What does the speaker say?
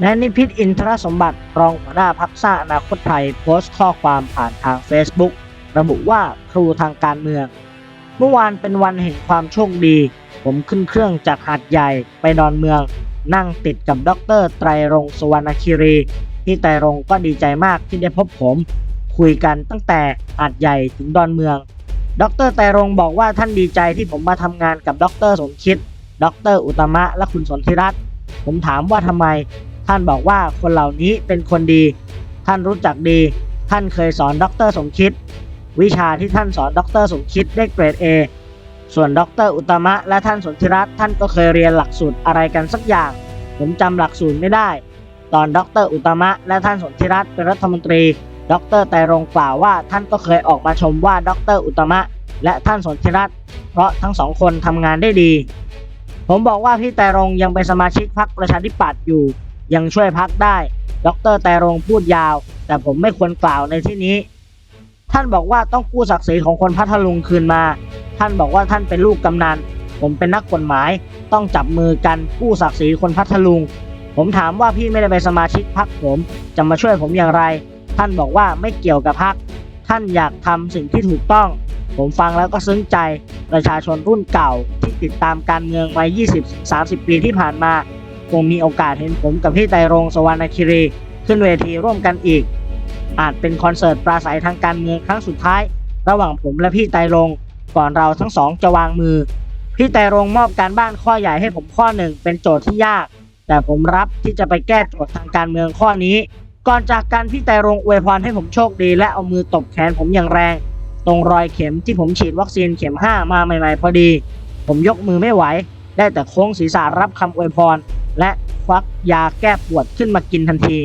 และนิพิษอินทรสมบัติรองหัวหน้าพักสร้างอนาคตไทยโพสต์ข้อความผ่านทาง Facebook ระบุว่าครูทางการเมือง เมื่อวานเป็นวันแห่งความโชคดี ผมขึ้นเครื่องจากหาดใหญ่ไปดอนเมือง นั่งติดกับดรไตรรงสวรรณคิรีพี่ไตรรงก็ดีใจมากที่ได้พบผม คุยกันตั้งแต่หาดใหญ่ถึงดอนเมือง ดรไตรรงบอกว่าท่านดีใจที่ผมมาทำงานกับดรสมคิด ดรอุตตมะและคุณสนธิรัตน์ผมถามว่าทำไม ท่านบอกว่าคนเหล่านี้เป็นคนดี ท่านรู้จักดี ท่านเคยสอนดรสมคิด วิชาที่ท่านสอนดรสมคิดได้เกรด A ส่วนดรอุตมะและท่านสนธิรัตน์ท่านก็เคยเรียนหลักสูตรอะไรกันสักอย่าง ผมจำหลักสูตรไม่ได้ ตอนดรอุตมะและท่านสนธิรัตน์เป็นรัฐมนตรี ดรไตรรงกล่าวว่าท่านก็เคยออกมาชมว่าดรอุตมะและท่านสนธิรัตน์เพราะทั้งสองคนทำงานได้ดี ผมบอกว่าพี่ไตรรงยังเป็นสมาชิกพรรคประชาธิปัตย์อยู่ ยังช่วยพักได้ ดรไตรรงพูดยาว แต่ผมไม่ควรกล่าวในที่นี้ ท่านบอกว่าต้องกู้ศักดิ์ศรีของคนพัทลุงคืนมา ท่านบอกว่าท่านเป็นลูกกำนัน ผมเป็นนักกฎหมาย ต้องจับมือกันกู้ศักดิ์ศรีคนพัทลุง ผมถามว่าพี่ไม่ได้เป็นสมาชิกพรรคผม จะมาช่วยผมอย่างไร ท่านบอกว่าไม่เกี่ยวกับพรรคท่านอยากทำสิ่งที่ถูกต้อง ผมฟังแล้วก็ซึ้งใจ ประชาชนรุ่นเก่าที่ติดตามการเมืองมา 20-30 ปีที่ผ่านมา คงมีโอกาสเห็นผมกับพี่ไตรรงสวรรณคิรีขึ้นเวทีร่วมกันอีก อาจเป็นคอนเสิร์ตปราศัยทางการเมืองครั้งสุดท้าย ระหว่างผมและพี่ไตรรงก่อนเราทั้งสองจะวางมือ พี่ไตรรงมอบการบ้านข้อใหญ่ให้ผมข้อหนึ่งเป็นโจทย์ที่ยาก แต่ผมรับที่จะไปแก้โจทย์ทางการเมืองข้อนี้ ก่อนจากการพี่ไตรรงอวยพรให้ผมโชคดี และเอามือตบแขนผมอย่างแรง ตรงรอยเข็มที่ผมฉีดวัคซีนเข็ม 5 มาใหม่ๆพอดี ผมยกมือไม่ไหว ได้แต่โค้งศีรษะรับคำอวยพร และควักยาแก้ปวดขึ้นมากินทันที